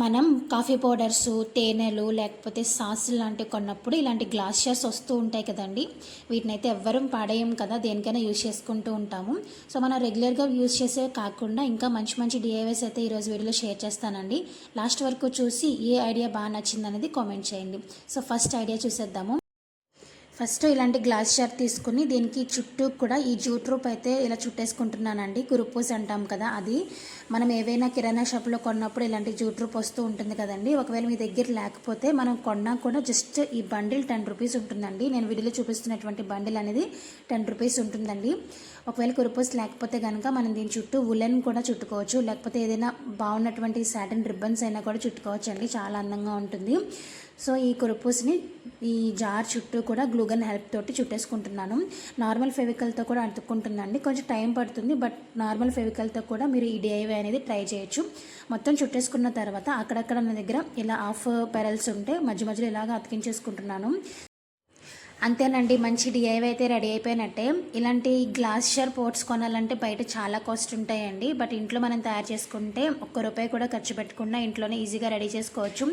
మనం coffee powders తేనెలు లేకపోతే సాసులు లాంటివి కొన్నప్పుడు ఇలాంటి గ్లాస్ షార్స్ వస్తూ ఉంటాయి కదండి. వీటిని అయితే ఎవ్వరం పాడేయం కదా దేనికైనా యూజ్ చేసుకుంటూ ఉంటాము. సో మనం రెగ్యులర్గా యూజ్ చేసే కాకుండా ఇంకా మంచి మంచి డిఐవైస్ అయితే ఈరోజు వీడియోలో షేర్ చేస్తానండి. లాస్ట్ వరకు చూసి ఏ ఐడియా బాగా నచ్చిందనేది కామెంట్ చేయండి. సో ఫస్ట్ ఐడియా చూసేద్దాము. ఫస్ట్ ఇలాంటి గ్లాస్ షర్ట్ తీసుకుని దీనికి చుట్టూ కూడా ఈ జూట్ రూప్ అయితే ఇలా చుట్టేసుకుంటున్నానండి. కురుపోస్ అంటాం కదా అది. మనం ఏవైనా కిరాణా షాప్లో కొన్నప్పుడు ఇలాంటి జూట్ రూప్ వస్తూ ఉంటుంది కదండి. ఒకవేళ మీ దగ్గర లేకపోతే మనం కొన్నా కూడా జస్ట్ ఈ బండిల్ టెన్ రూపీస్ ఉంటుందండి. నేను వీడియోలో చూపిస్తున్నటువంటి బండిల్ అనేది టెన్ రూపీస్ ఉంటుందండి. ఒకవేళ కురుపూస్ లేకపోతే కనుక మనం దీని చుట్టూ ఉలెన్ కూడా చుట్టుకోవచ్చు. లేకపోతే ఏదైనా బాగున్నటువంటి సాటిన్ రిబ్బన్స్ అయినా కూడా చుట్టుకోవచ్చు అండి చాలా అందంగా ఉంటుంది. సో ఈ కురుపూస్ని ఈ జార్ చుట్టూ కూడా గ్లూగన్ హెల్ప్ తోటి చుట్టేసుకుంటున్నాను. నార్మల్ ఫెవికల్తో కూడా అతుక్కుంటుందండి. కొంచెం టైం పడుతుంది బట్ నార్మల్ ఫెవికల్తో కూడా మీరు ఈ డిఐవై అనేది ట్రై చేయొచ్చు. మొత్తం చుట్టేసుకున్న తర్వాత అక్కడక్కడ నా దగ్గర ఇలా హాఫ్ పెరల్స్ ఉంటే మధ్య మధ్యలో ఇలాగ అతికించేసుకుంటున్నాను. అంతేనండి మంచి డిఐవై అయితే రెడీ అయిపోయినట్టే. ఇలాంటి గ్లాస్ షర్ పోర్ట్స్ కొనాలంటే బయట చాలా కాస్ట్ ఉంటాయండి. బట్ ఇంట్లో మనం తయారు చేసుకుంటే ఒక్క రూపాయి కూడా ఖర్చు పెట్టకుండా ఇంట్లోనే ఈజీగా రెడీ చేసుకోవచ్చు.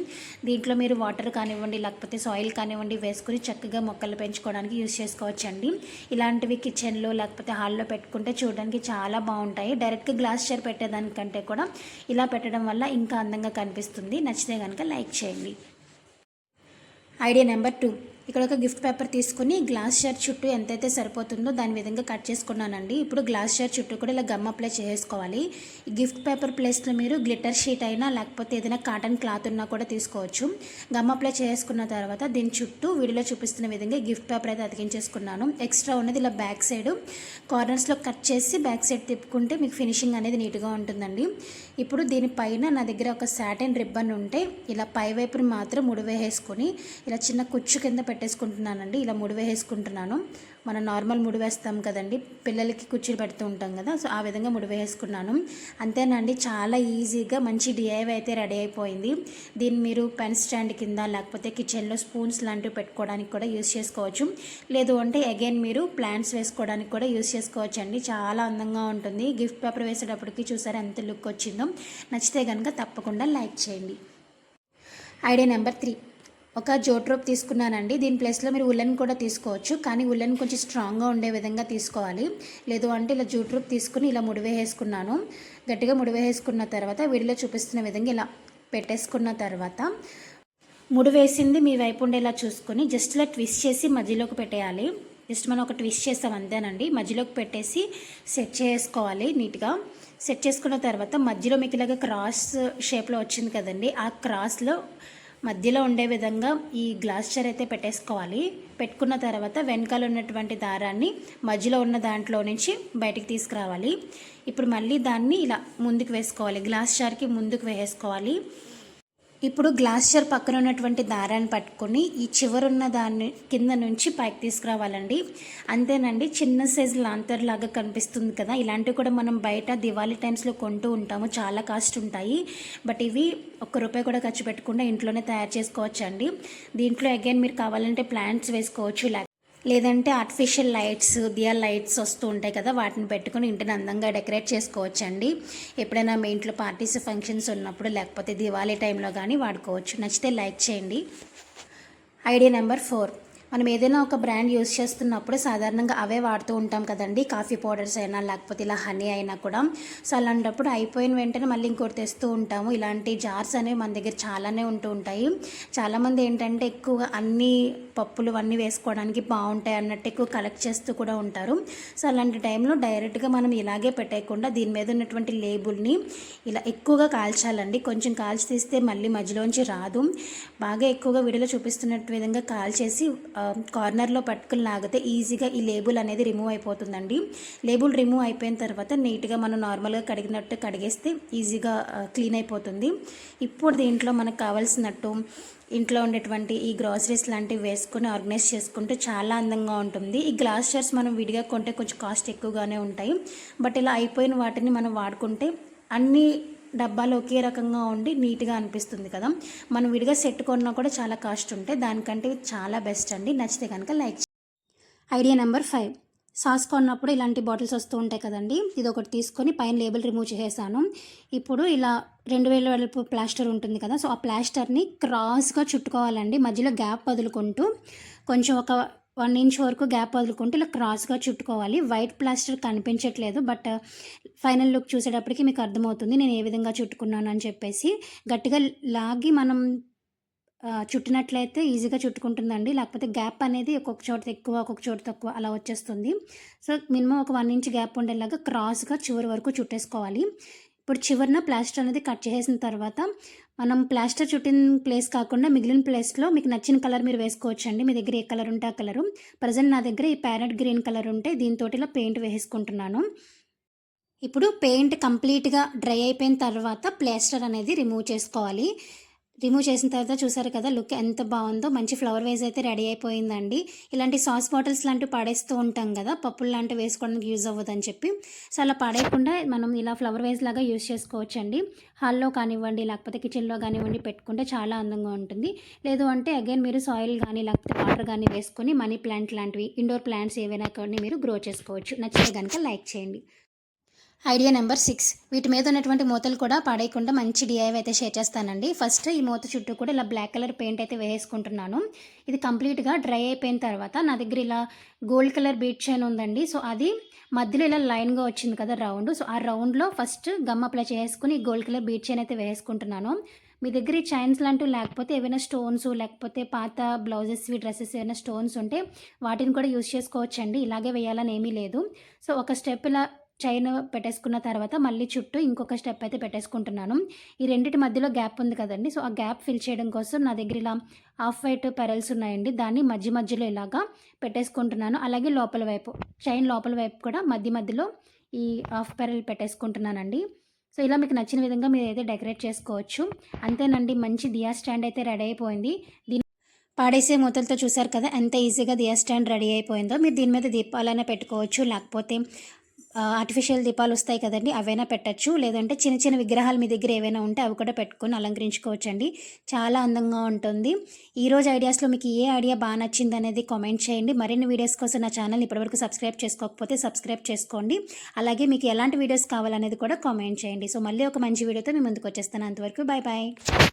దీంట్లో మీరు వాటర్ కానివ్వండి లేకపోతే సాయిల్ కానివ్వండి వేసుకుని చక్కగా మొక్కలు పెంచుకోవడానికి యూస్ చేసుకోవచ్చు అండి ఇలాంటివి కిచెన్లో లేకపోతే హాల్లో పెట్టుకుంటే చూడడానికి చాలా బాగుంటాయి. డైరెక్ట్గా గ్లాస్ షర్ పెట్టేదానికంటే కూడా ఇలా పెట్టడం వల్ల ఇంకా అందంగా కనిపిస్తుంది. నచ్చితే కనుక లైక్ చేయండి. Idea number two. ఇక్కడ ఒక గిఫ్ట్ పేపర్ తీసుకుని గ్లాస్ షర్ట్ చుట్టూ ఎంతైతే సరిపోతుందో దాని విధంగా కట్ చేసుకున్నానండి. ఇప్పుడు గ్లాస్ షర్ట్ చుట్టూ కూడా ఇలా గమ్ అప్లై చేసుకోవాలి. ఈ గిఫ్ట్ పేపర్ ప్లేస్లో మీరు గ్లిటర్ షీట్ అయినా లేకపోతే ఏదైనా కాటన్ క్లాత్ ఉన్నా కూడా తీసుకోవచ్చు. గమ్ అప్లై చేసుకున్న తర్వాత దీని చుట్టూ వీడియోలో చూపిస్తున్న విధంగా గిఫ్ట్ పేపర్ అయితే అతికించేసుకున్నాను. ఎక్స్ట్రా ఉన్నది ఇలా బ్యాక్ సైడ్ కార్నర్స్లో కట్ చేసి బ్యాక్ సైడ్ తిప్పుకుంటే మీకు ఫినిషింగ్ అనేది నీట్గా ఉంటుందండి. ఇప్పుడు దీనిపైన నా దగ్గర ఒక సాటిన్ రిబ్బన్ ఉంటే ఇలా పై వైపుని మాత్రం ముడివేసేసుకొని ఇలా చిన్న కుచ్చు కింద పెట్టేసుకుంటున్నానండి. ఇలా ముడి వేసుకుంటున్నాను మనం నార్మల్ ముడి వేస్తాం కదండి. పిల్లలకి కుర్చీలు పెడుతూ ఉంటాం కదా. సో ఆ విధంగా ముడి వేసుకున్నాను అంతేనండి చాలా ఈజీగా మంచి డిఐవై అయితే రెడీ అయిపోయింది. దీన్ని మీరు పెన్ స్టాండ్ కింద లేకపోతే కిచెన్లో స్పూన్స్ లాంటివి పెట్టుకోవడానికి కూడా యూస్ చేసుకోవచ్చు. లేదు అంటే అగైన్ మీరు ప్లాంట్స్ వేసుకోవడానికి కూడా యూస్ చేసుకోవచ్చు అండి చాలా అందంగా ఉంటుంది. గిఫ్ట్ పేపర్ వేసేటప్పటికి చూసారా ఎంత లుక్ వచ్చిందో. నచ్చితే కనుక తప్పకుండా లైక్ చేయండి. Idea number three. ఒక జోట్ రోప్ తీసుకున్నానండి. దీని ప్లేస్లో మీరు ఉల్లెన్ కూడా తీసుకోవచ్చు. కానీ ఉల్లెన్ కొంచెం స్ట్రాంగ్గా ఉండే విధంగా తీసుకోవాలి. లేదు అంటే ఇలా జూట్ రోప్ తీసుకుని ఇలా ముడివేసుకున్నాను గట్టిగా ముడివేసుకున్న తర్వాత వీడిలో చూపిస్తున్న విధంగా ఇలా పెట్టేసుకున్న తర్వాత ముడి వేసింది మీ వైపు ఉండేలా చూసుకొని జస్ట్ ఇలా ట్విస్ట్ చేసి మధ్యలోకి పెట్టేయాలి. జస్ట్ మనం ఒక ట్విస్ట్ చేస్తాం అంతేనండి. మధ్యలోకి పెట్టేసి సెట్ చేసుకోవాలి నీట్గా. సెట్ చేసుకున్న తర్వాత మధ్యలో మీకు ఇలాగ క్రాస్ షేప్లో వచ్చింది కదండి. ఆ క్రాస్లో మధ్యలో ఉండే విధంగా ఈ గ్లాస్ చర్ అయితే పెట్టేసుకోవాలి. పెట్టుకున్న తర్వాత వెనకాల ఉన్నటువంటి దారాన్ని మధ్యలో ఉన్న దాంట్లో నుంచి బయటికి తీసుకురావాలి. ఇప్పుడు మళ్ళీ దాన్ని ఇలా ముందుకు వేసుకోవాలి. గ్లాస్ చార్కి ముందుకు వేసుకోవాలి ఇప్పుడు గ్లాస్ చర్ పక్కన ఉన్నటువంటి దారాన్ని పట్టుకొని ఈ చివరున్న దాన్ని కింద నుంచి పైకి తీసుకురావాలండి. అంతేనండి చిన్న సైజు లాంతర్ లాగా కనిపిస్తుంది కదా. ఇలాంటివి కూడా మనం బయట దివాళీ టైమ్స్లో కొంటూ ఉంటాము. చాలా కాస్ట్ ఉంటాయి. బట్ ఇవి ఒక్క రూపాయి కూడా ఖర్చు పెట్టకుండా ఇంట్లోనే తయారు చేసుకోవచ్చు అండి దీంట్లో అగైన్ మీరు కావాలంటే ప్లాంట్స్ వేసుకోవచ్చు లేదంటే ఆర్టిఫిషియల్ లైట్స్ దియా లైట్స్ వస్తూ ఉంటాయి కదా వాటిని పెట్టుకుని ఇంటిని అందంగా డెకరేట్ చేసుకోవచ్చండి. ఎప్పుడైనా మీ ఇంట్లో పార్టీస్ ఫంక్షన్స్ ఉన్నప్పుడు లేకపోతే దివాళీ టైంలో కానీ వాడుకోవచ్చు. నచ్చితే లైక్ చేయండి. ఐడియా నెంబర్ ఫోర్ మనం ఏదైనా ఒక బ్రాండ్ యూస్ చేస్తున్నప్పుడు సాధారణంగా అవే వాడుతూ ఉంటాం కదండి. కాఫీ పౌడర్స్ అయినా లేకపోతే ఇలా హనీ అయినా కూడా. సో అలాంటప్పుడు అయిపోయిన వెంటనే మళ్ళీ ఇంకోటి తెస్తూ ఉంటాము. ఇలాంటి జార్స్ అనేవి మన దగ్గర చాలానే ఉంటూ ఉంటాయి. చాలామంది ఏంటంటే ఎక్కువగా అన్ని పప్పులు అన్నీ వేసుకోవడానికి బాగుంటాయి అన్నట్టు ఎక్కువ కలెక్ట్ చేస్తూ కూడా ఉంటారు. సో అలాంటి టైంలో డైరెక్ట్గా మనం ఇలాగే పెట్టేయకుండా దీని మీద ఉన్నటువంటి లేబుల్ని ఇలా ఎక్కువగా కాల్చాలండి. కొంచెం కాల్చి తీస్తే మళ్ళీ మధ్యలోంచి రాదు. బాగా ఎక్కువగా వీడియోలో చూపిస్తున్నట్టు విధంగా కాల్చేసి కార్నర్లో పట్టుకుని లాగితే ఈజీగా ఈ లేబుల్ అనేది రిమూవ్ అయిపోతుందండి. లేబుల్ రిమూవ్ అయిపోయిన తర్వాత నీట్గా మనం నార్మల్గా కడిగినట్టు కడిగేస్తే ఈజీగా క్లీన్ అయిపోతుంది. ఇప్పుడు దీంట్లో మనకు కావాల్సినట్టు ఇంట్లో ఉండేటువంటి ఈ గ్రాసరీస్ లాంటివి వేసుకొని ఆర్గనైజ్ చేసుకుంటే చాలా అందంగా ఉంటుంది. ఈ గ్లాస్ షర్స్ మనం విడిగా కొంటే కొంచెం కాస్ట్ ఎక్కువగానే ఉంటాయి. బట్ ఇలా అయిపోయిన వాటిని మనం వాడుకుంటే అన్నీ డబ్బాలు ఒకే రకంగా ఉండి నీట్గా అనిపిస్తుంది కదా. మనం విడిగా సెట్ కొన్నా కూడా చాలా కాస్ట్ ఉంటాయి దానికంటే చాలా బెస్ట్ అండి. నచ్చితే కనుక like idea number five. Sauce కొన్నప్పుడు ఇలాంటి బాటిల్స్ వస్తూ ఉంటాయి కదండి. ఇది ఒకటి తీసుకొని పైన లేబుల్ రిమూవ్ చేసేసాను. ఇప్పుడు ఇలా రెండు వేల వెడల్పు ప్లాస్టర్ ఉంటుంది కదా. సో ఆ ప్లాస్టర్ని క్రాస్గా చుట్టుకోవాలండి. మధ్యలో గ్యాప్ వదులుకుంటూ కొంచెం ఒక వన్ ఇంచ్ వరకు గ్యాప్ వదులుకుంటూ ఇలా క్రాస్గా చుట్టుకోవాలి. వైట్ ప్లాస్టర్ కనిపించట్లేదు బట్ ఫైనల్ లుక్ చూసేటప్పటికి మీకు అర్థమవుతుంది నేను ఏ విధంగా చుట్టుకున్నాను అని చెప్పేసి. గట్టిగా లాగి మనం చుట్టినట్లయితే ఈజీగా చుట్టుకుంటుందండి. లేకపోతే గ్యాప్ అనేది ఒక్కొక్క చోట ఎక్కువ ఒక్కొక్క చోట తక్కువ అలా వచ్చేస్తుంది. సో మినిమం ఒక వన్ ఇంచ్ గ్యాప్ ఉండేలాగా క్రాస్గా చివరి వరకు చుట్టేసుకోవాలి. ఇప్పుడు చివరిన ప్లాస్టర్ అనేది కట్ చేసిన తర్వాత మనం ప్లాస్టర్ చుట్టిన ప్లేస్ కాకుండా మిగిలిన ప్లేస్లో మీకు నచ్చిన కలర్ మీరు వేసుకోవచ్చు అండి మీ దగ్గర ఏ కలర్ ఉంటే ఆ కలరు. ప్రజెంట్ నా దగ్గర ఈ ప్యారెట్ గ్రీన్ కలర్ ఉంటే దీంతో ఇలా పెయింట్ వేసుకుంటున్నాను. ఇప్పుడు పెయింట్ కంప్లీట్గా డ్రై అయిపోయిన తర్వాత ప్లాస్టర్ అనేది రిమూవ్ చేసుకోవాలి. రిమూవ్ చేసిన తర్వాత చూసారు కదా లుక్ ఎంత బాగుందో. మంచి ఫ్లవర్ వేస్ అయితే రెడీ అయిపోయిందండి. ఇలాంటి సాస్ బాటిల్స్ లాంటివి పాడేస్తూ ఉంటాం కదా పప్పులు లాంటివి వేసుకోవడానికి యూజ్ అవ్వదని చెప్పి. సో అలా పాడేయకుండా మనం ఇలా ఫ్లవర్ వేస్ లాగా యూజ్ చేసుకోవచ్చు అండి హాల్లో కానివ్వండి లేకపోతే కిచెన్లో కానివ్వండి పెట్టుకుంటే చాలా అందంగా ఉంటుంది. లేదు అంటే అగైన్ మీరు సాయిల్ కానీ లేకపోతే వాటర్ కానీ వేసుకొని మనీ ప్లాంట్ లాంటివి ఇండోర్ ప్లాంట్స్ ఏవైనా కానీ మీరు గ్రో చేసుకోవచ్చు. నచ్చితే కనుక లైక్ చేయండి. Idea number six. వీటి మీద ఉన్నటువంటి మూతలు కూడా పాడేయకుండా మంచి డిఐవ్ అయితే షేర్ చేస్తానండి. ఫస్ట్ ఈ మూత చుట్టూ కూడా ఇలా బ్లాక్ కలర్ పెయింట్ అయితే వేసుకుంటున్నాను ఇది కంప్లీట్గా డ్రై అయిపోయిన తర్వాత నా దగ్గర ఇలా గోల్డ్ కలర్ బీట్ చైన్ ఉందండి. సో అది మధ్యలో ఇలా లైన్గా వచ్చింది కదా రౌండ్ సో ఆ రౌండ్లో ఫస్ట్ గమ్ అప్లై చేసుకుని గోల్డ్ కలర్ బీట్ చైన్ అయితే వేసుకుంటున్నాను మీ దగ్గర ఈ చైన్స్ లాంటివి లేకపోతే ఏవైనా స్టోన్స్ లేకపోతే పాత బ్లౌజెస్ డ్రెస్సెస్ ఏమైనా స్టోన్స్ ఉంటే వాటిని కూడా యూస్ చేసుకోవచ్చండి. ఇలాగే వేయాలని ఏమీ లేదు. సో ఒక స్టెప్ ఇలా చైన్ పెట్టేసుకున్న తర్వాత మళ్ళీ చుట్టూ ఇంకొక స్టెప్ అయితే పెట్టేసుకుంటున్నాను. ఈ రెండింటి మధ్యలో గ్యాప్ ఉంది కదండి. సో ఆ గ్యాప్ ఫిల్ చేయడం కోసం నా దగ్గర ఇలా హాఫ్ వైట్ పెరల్స్ ఉన్నాయండి. దాన్ని మధ్య మధ్యలో ఇలాగా పెట్టేసుకుంటున్నాను. అలాగే లోపల వైపు చైన్ లోపల వైపు కూడా మధ్య మధ్యలో ఈ హాఫ్ పెరల్ పెట్టేసుకుంటున్నానండి. సో ఇలా మీకు నచ్చిన విధంగా మీరు అయితే డెకరేట్ చేసుకోవచ్చు. అంతేనండి మంచి దియా స్టాండ్ అయితే రెడీ అయిపోయింది. దీని పాడేసే మూతలతో చూసారు కదా ఎంత ఈజీగా దియా స్టాండ్ రెడీ అయిపోయిందో. మీరు దీని మీద దీపాలైనా పెట్టుకోవచ్చు. లేకపోతే ఆర్టిఫిషియల్ దీపాలు వస్తాయి కదండి అవైనా పెట్టచ్చు. లేదంటే చిన్న చిన్న విగ్రహాలు మీ దగ్గర ఏవైనా ఉంటే అవి కూడా పెట్టుకొని అలంకరించుకోవచ్చు అండి చాలా అందంగా ఉంటుంది. ఈ రోజు ఐడియాస్లో మీకు ఏ ఐడియా బాగా నచ్చింది అనేది కామెంట్ చేయండి. మరిన్ని వీడియోస్ కోసం నా ఛానల్ ఇప్పటివరకు సబ్స్క్రైబ్ చేసుకోకపోతే సబ్స్క్రైబ్ చేసుకోండి. అలాగే మీకు ఎలాంటి వీడియోస్ కావాలనేది కూడా కామెంట్ చేయండి. సో మళ్ళీ ఒక మంచి వీడియోతో మీ ముందుకు వచ్చేస్తాను. అంతవరకు బాయ్ బాయ్